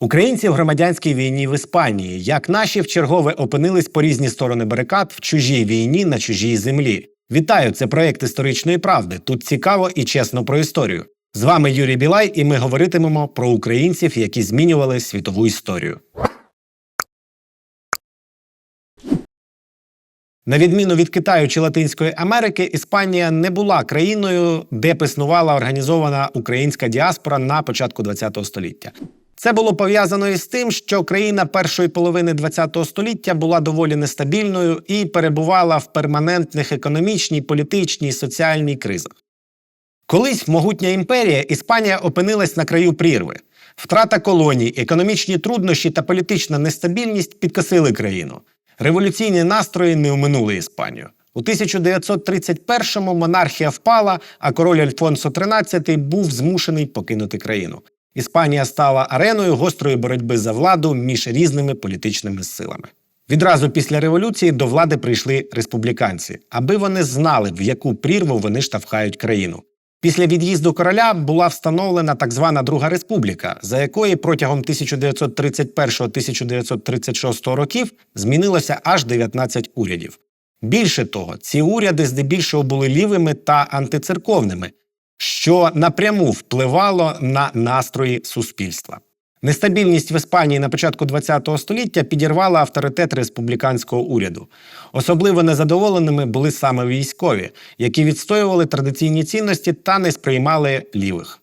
Українці в громадянській війні в Іспанії, як наші вчергове опинились по різні сторони барикад в чужій війні на чужій землі. Вітаю! Це проект історичної правди. Тут цікаво і чесно про історію. З вами Юрій Білай, і ми говоритимемо про українців, які змінювали світову історію. На відміну від Китаю чи Латинської Америки, Іспанія не була країною, де б існувала організована українська діаспора на початку ХХ століття. Це було пов'язано із тим, що країна першої половини ХХ століття була доволі нестабільною і перебувала в перманентних економічній, політичній, соціальній кризах. Колись могутня імперія Іспанія опинилась на краю прірви. Втрата колоній, економічні труднощі та політична нестабільність підкосили країну. Революційні настрої не оминули Іспанію. У 1931-му монархія впала, а король Альфонсо XIII був змушений покинути країну. Іспанія стала ареною гострої боротьби за владу між різними політичними силами. Відразу після революції до влади прийшли республіканці, аби вони знали, в яку прірву вони штовхають країну. Після від'їзду короля була встановлена так звана Друга Республіка, за якої протягом 1931-1936 років змінилося аж 19 урядів. Більше того, ці уряди здебільшого були лівими та антицерковними, що напряму впливало на настрої суспільства. Нестабільність в Іспанії на початку ХХ століття підірвала авторитет республіканського уряду. Особливо незадоволеними були саме військові, які відстоювали традиційні цінності та не сприймали лівих.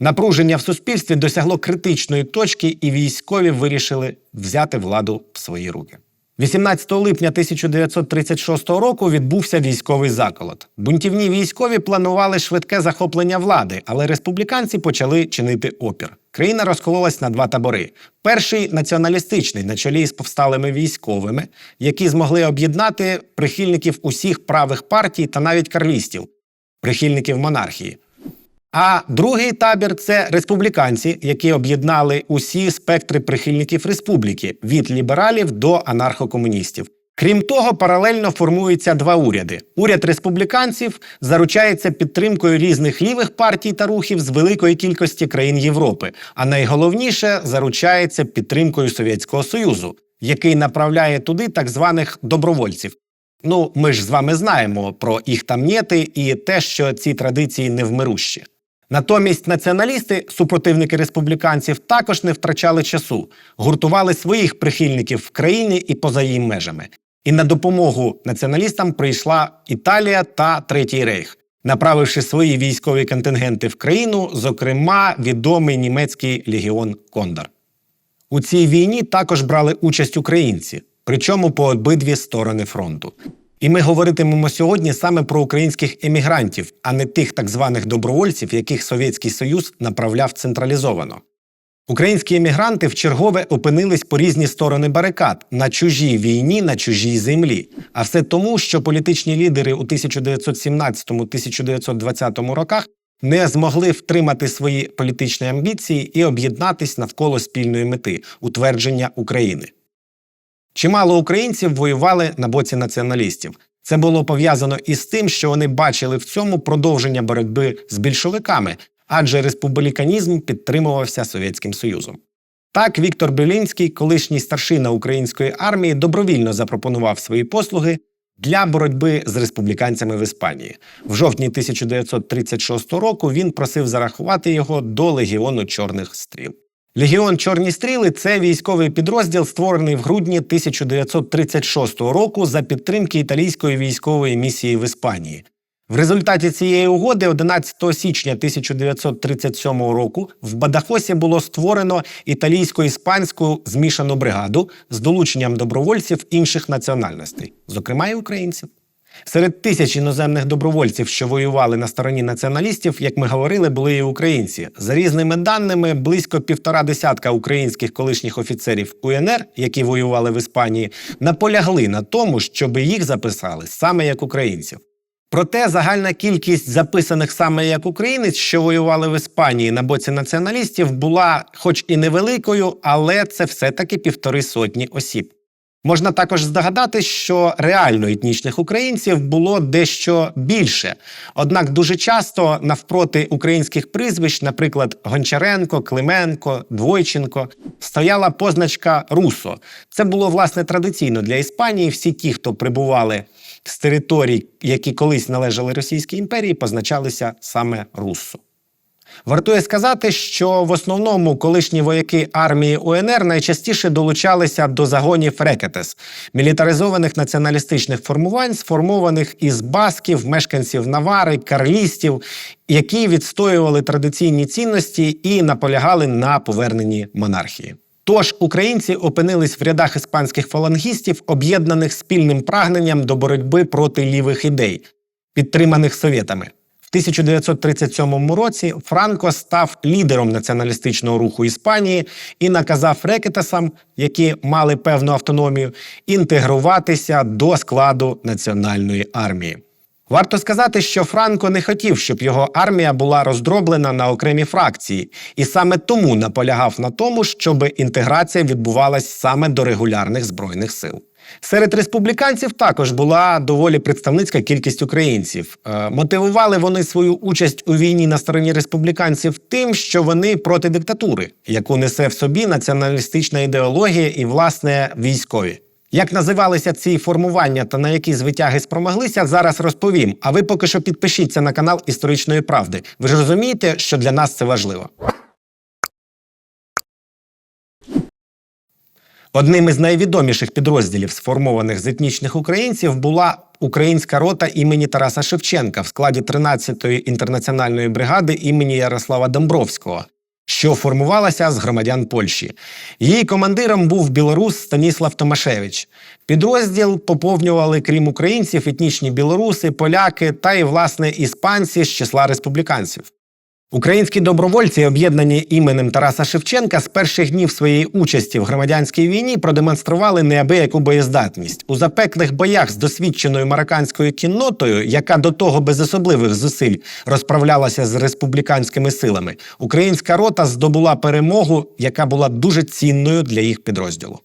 Напруження в суспільстві досягло критичної точки, і військові вирішили взяти владу в свої руки. 18 липня 1936 року відбувся військовий заколот. Бунтівні військові планували швидке захоплення влади, але республіканці почали чинити опір. Країна розкололась на два табори: перший націоналістичний на чолі з повсталими військовими, які змогли об'єднати прихильників усіх правих партій та навіть карлістів, прихильників монархії. А другий табір це республіканці, які об'єднали усі спектри прихильників республіки від лібералів до анархокомуністів. Крім того, паралельно формуються два уряди. Уряд республіканців заручається підтримкою різних лівих партій та рухів з великої кількості країн Європи, а найголовніше заручається підтримкою Совєтського Союзу, який направляє туди так званих добровольців. Ну, ми ж з вами знаємо про їх тамнєти і те, що ці традиції невмирущі. Натомість націоналісти, супротивники республіканців, також не втрачали часу, гуртували своїх прихильників в країні і поза її межами. І на допомогу націоналістам прийшла Італія та Третій Рейх, направивши свої військові контингенти в країну, зокрема відомий німецький легіон Кондор. У цій війні також брали участь українці, причому по обидві сторони фронту. І ми говоритимемо сьогодні саме про українських емігрантів, а не тих так званих добровольців, яких Совєтський Союз направляв централізовано. Українські емігранти вчергове опинились по різні сторони барикад на чужій війні, на чужій землі. А все тому, що політичні лідери у 1917-1920 роках не змогли втримати свої політичні амбіції і об'єднатись навколо спільної мети утвердження України. Чимало українців воювали на боці націоналістів. Це було пов'язано із тим, що вони бачили в цьому продовження боротьби з більшовиками, адже республіканізм підтримувався Совєтським Союзом. Так, Віктор Белінський, колишній старшина української армії, добровільно запропонував свої послуги для боротьби з республіканцями в Іспанії. В жовтні 1936 року він просив зарахувати його до легіону чорних стріл. Легіон Чорні стріли це військовий підрозділ, створений в грудні 1936 року за підтримки італійської військової місії в Іспанії. В результаті цієї угоди, 11 січня 1937 року, в Бадахосі було створено італійсько-іспанську змішану бригаду з долученням добровольців інших національностей, зокрема і українців. Серед тисяч іноземних добровольців, що воювали на стороні націоналістів, як ми говорили, були і українці. За різними даними, близько півтора десятка українських колишніх офіцерів УНР, які воювали в Іспанії, наполягли на тому, щоб їх записали саме як українців. Проте загальна кількість записаних саме як українець, що воювали в Іспанії на боці націоналістів, була, хоч і невеликою, але це все-таки півтори сотні осіб. Можна також здогадатись, що реально етнічних українців було дещо більше. Однак дуже часто навпроти українських прізвищ, наприклад, Гончаренко, Клименко, Двойченко, стояла позначка Русо. Це було власне традиційно для Іспанії. Всі ті, хто прибували з територій, які колись належали Російській імперії, позначалися саме Руссо. Вартує сказати, що в основному колишні вояки армії УНР найчастіше долучалися до загонів рекетес мілітаризованих націоналістичних формувань, сформованих із басків, мешканців Навари, карлістів, які відстоювали традиційні цінності і наполягали на поверненні монархії. Тож українці опинились в рядах іспанських фалангістів, об'єднаних спільним прагненням до боротьби проти лівих ідей, підтриманих совєтами. В 1937 році Франко став лідером націоналістичного руху Іспанії і наказав рекетасам, які мали певну автономію, інтегруватися до складу національної армії. Варто сказати, що Франко не хотів, щоб його армія була роздроблена на окремі фракції, і саме тому наполягав на тому, щоб інтеграція відбувалась саме до регулярних збройних сил. Серед республіканців також була доволі представницька кількість українців. Е, мотивували вони свою участь у війні на стороні республіканців тим, що вони проти диктатури, яку несе в собі націоналістична ідеологія і власне військові. Як називалися ці формування та на які звитяги спромоглися, зараз розповім. А ви поки що підпишіться на канал Історичної правди. Ви ж розумієте, що для нас це важливо. Одним із найвідоміших підрозділів, сформованих з етнічних українців, була українська рота імені Тараса Шевченка в складі 13-ї інтернаціональної бригади імені Ярослава Домбровського, що формувалася з громадян Польщі. Її командиром був білорус Станіслав Томашевич. Підрозділ поповнювали, крім українців, етнічні білоруси, поляки та й власне іспанці з числа республіканців. Українські добровольці, об'єднані іменем Тараса Шевченка, з перших днів своєї участі в громадянській війні продемонстрували неабияку боєздатність у запеклих боях з досвідченою марокканською кіннотою, яка до того без особливих зусиль розправлялася з республіканськими силами. Українська рота здобула перемогу, яка була дуже цінною для їх підрозділу.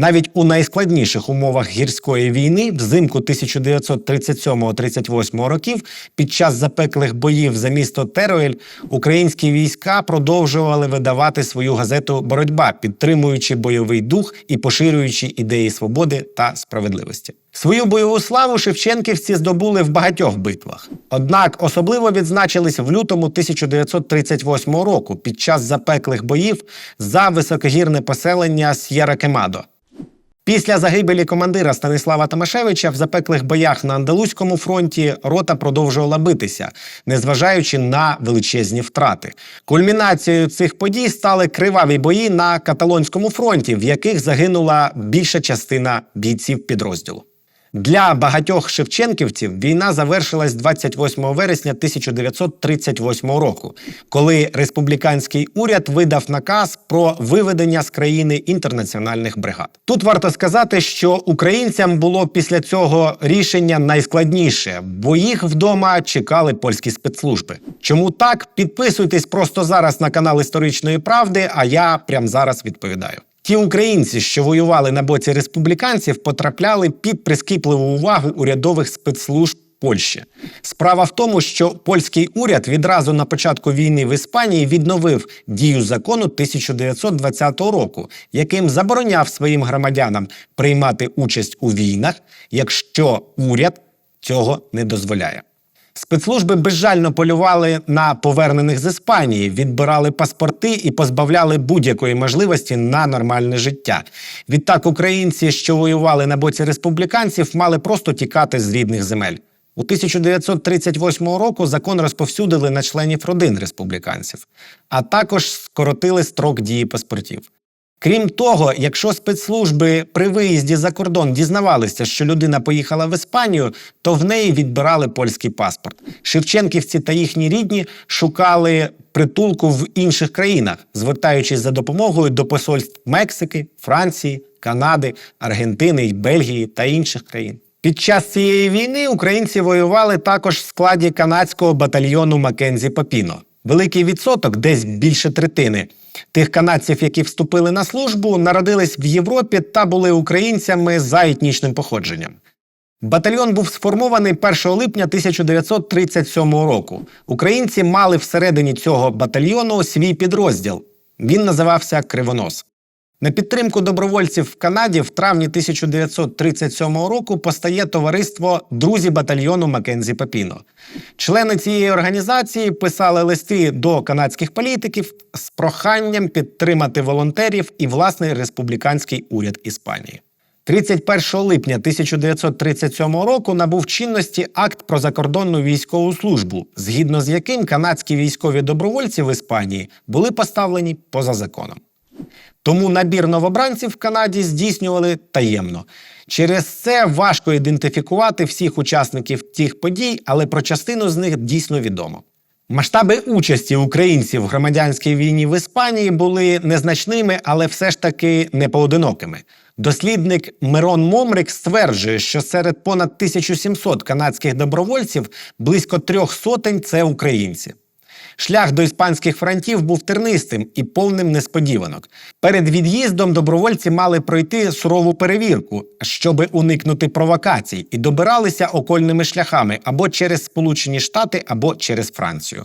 Навіть у найскладніших умовах гірської війни, взимку 1937-38 років, під час запеклих боїв за місто Теруель, українські війська продовжували видавати свою газету Боротьба, підтримуючи бойовий дух і поширюючи ідеї свободи та справедливості. Свою бойову славу шевченківці здобули в багатьох битвах. Однак особливо відзначились в лютому 1938 року під час запеклих боїв за високогірне поселення С'єра-Кемадо. Після загибелі командира Станислава Томашевича в запеклих боях на Андалузькому фронті рота продовжувала битися, незважаючи на величезні втрати. Кульмінацією цих подій стали криваві бої на каталонському фронті, в яких загинула більша частина бійців підрозділу. Для багатьох шевченківців війна завершилась 28 вересня 1938 року, коли республіканський уряд видав наказ про виведення з країни інтернаціональних бригад. Тут варто сказати, що українцям було після цього рішення найскладніше, бо їх вдома чекали польські спецслужби. Чому так? Підписуйтесь просто зараз на канал Історичної правди, а я прямо зараз відповідаю. Ті українці, що воювали на боці республіканців, потрапляли під прискіпливу увагу урядових спецслужб Польщі. Справа в тому, що польський уряд відразу на початку війни в Іспанії відновив дію закону 1920 року, яким забороняв своїм громадянам приймати участь у війнах, якщо уряд цього не дозволяє. Спецслужби безжально полювали на повернених з Іспанії, відбирали паспорти і позбавляли будь-якої можливості на нормальне життя. Відтак, українці, що воювали на боці республіканців, мали просто тікати з рідних земель. У 1938 року закон розповсюдили на членів родин республіканців, а також скоротили строк дії паспортів. Крім того, якщо спецслужби при виїзді за кордон дізнавалися, що людина поїхала в Іспанію, то в неї відбирали польський паспорт. Шевченківці та їхні рідні шукали притулку в інших країнах, звертаючись за допомогою до посольств Мексики, Франції, Канади, Аргентини, Бельгії та інших країн. Під час цієї війни українці воювали також в складі канадського батальйону Маккензі Папіно. Великий відсоток, десь більше третини, тих канадців, які вступили на службу, народились в Європі та були українцями за етнічним походженням. Батальйон був сформований 1 липня 1937 року. Українці мали всередині цього батальйону свій підрозділ. Він називався Кривонос. На підтримку добровольців в Канаді в травні 1937 року постає товариство Друзі батальйону Маккензі Пепіно. Члени цієї організації писали листи до канадських політиків з проханням підтримати волонтерів і власний республіканський уряд Іспанії. 31 липня 1937 року набув чинності акт про закордонну військову службу, згідно з яким канадські військові добровольці в Іспанії були поставлені поза законом. Тому набір новобранців в Канаді здійснювали таємно. Через це важко ідентифікувати всіх учасників тих подій, але про частину з них дійсно відомо. Масштаби участі українців в громадянській війні в Іспанії були незначними, але все ж таки не поодинокими. Дослідник Мирон Момрик стверджує, що серед понад 1700 канадських добровольців близько трьох сотень це українці. Шлях до іспанських фронтів був тернистим і повним несподіванок. Перед від'їздом добровольці мали пройти сурову перевірку, щоби уникнути провокацій, і добиралися окольними шляхами або через Сполучені Штати, або через Францію.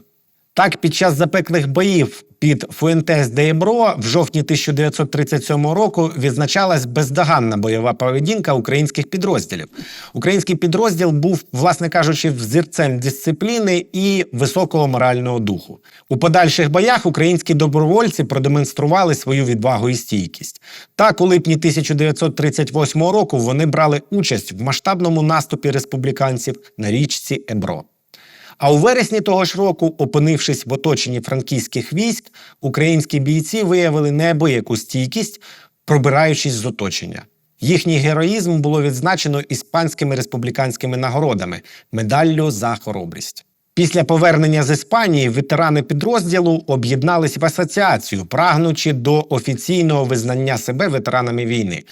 Так, під час запеклих боїв під Фуентес де Ебро в жовтні 1937 року відзначалась бездоганна бойова поведінка українських підрозділів. Український підрозділ був, власне кажучи, взірцем дисципліни і високого морального духу. У подальших боях українські добровольці продемонстрували свою відвагу і стійкість. Так, у липні 1938 року вони брали участь в масштабному наступі республіканців на річці Ебро. А у вересні того ж року, опинившись в оточенні франківських військ, українські бійці виявили неабияку стійкість, пробираючись з оточення. Їхній героїзм було відзначено іспанськими республіканськими нагородами медаллю за хоробрість. Після повернення з Іспанії ветерани підрозділу об'єднались в асоціацію, прагнучи до офіційного визнання себе ветеранами війни.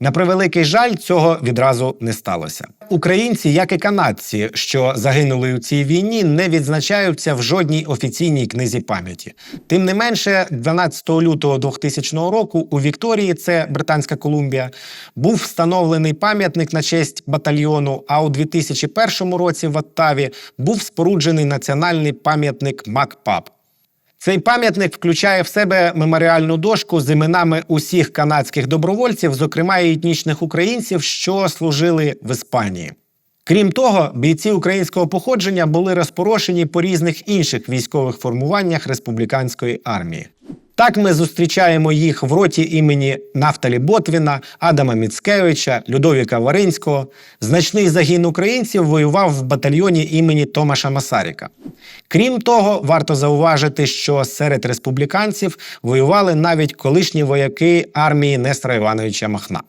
На превеликий жаль, цього відразу не сталося. Українці, як і канадці, що загинули у цій війні, не відзначаються в жодній офіційній книзі пам'яті. Тим не менше, 12 лютого 2000 року у Вікторії, це Британська Колумбія, був встановлений пам'ятник на честь батальйону. А у 2001 році в Оттаві був споруджений національний пам'ятник МакПаб. Цей пам'ятник включає в себе меморіальну дошку з іменами усіх канадських добровольців, зокрема і етнічних українців, що служили в Іспанії. Крім того, бійці українського походження були розпорошені по різних інших військових формуваннях республіканської армії. Так ми зустрічаємо їх в роті імені Нафталі Ботвіна, Адама Міцкевича, Людовіка Варинського. Значний загін українців воював в батальйоні імені Томаша Масаріка. Крім того, варто зауважити, що серед республіканців воювали навіть колишні вояки армії Нестора Івановича Махна.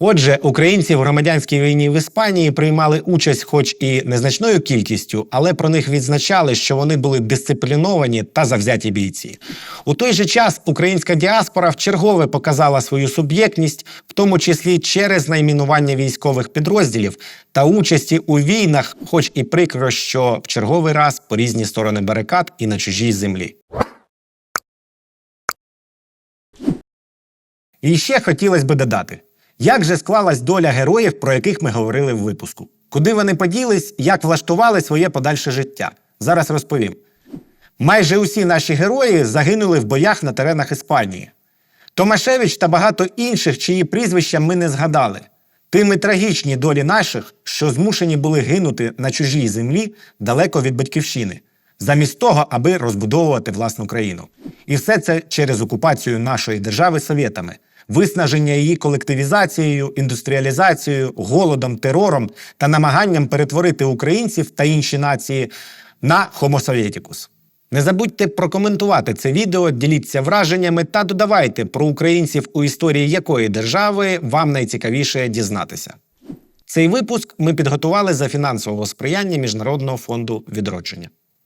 Отже, українці в громадянській війні в Іспанії приймали участь, хоч і незначною кількістю, але про них відзначали, що вони були дисципліновані та завзяті бійці. У той же час українська діаспора вчергове показала свою суб'єктність, в тому числі через найменування військових підрозділів та участі у війнах, хоч і прикро, що в черговий раз по різні сторони барикад і на чужій землі. І ще хотілося би додати. Як же склалась доля героїв, про яких ми говорили в випуску? Куди вони поділись, як влаштували своє подальше життя? Зараз розповім. Майже усі наші герої загинули в боях на теренах Іспанії. Томашевич та багато інших, чиї прізвища ми не згадали. Тими трагічні долі наших, що змушені були гинути на чужій землі далеко від батьківщини, замість того, аби розбудовувати власну країну. І все це через окупацію нашої держави совєтами виснаження її колективізацією, індустріалізацією, голодом, терором та намаганням перетворити українців та інші нації на Sovieticus. Не забудьте прокоментувати це відео, діліться враженнями та додавайте про українців у історії якої держави вам найцікавіше дізнатися. Цей випуск ми підготували за фінансового сприяння Міжнародного фонду відродження.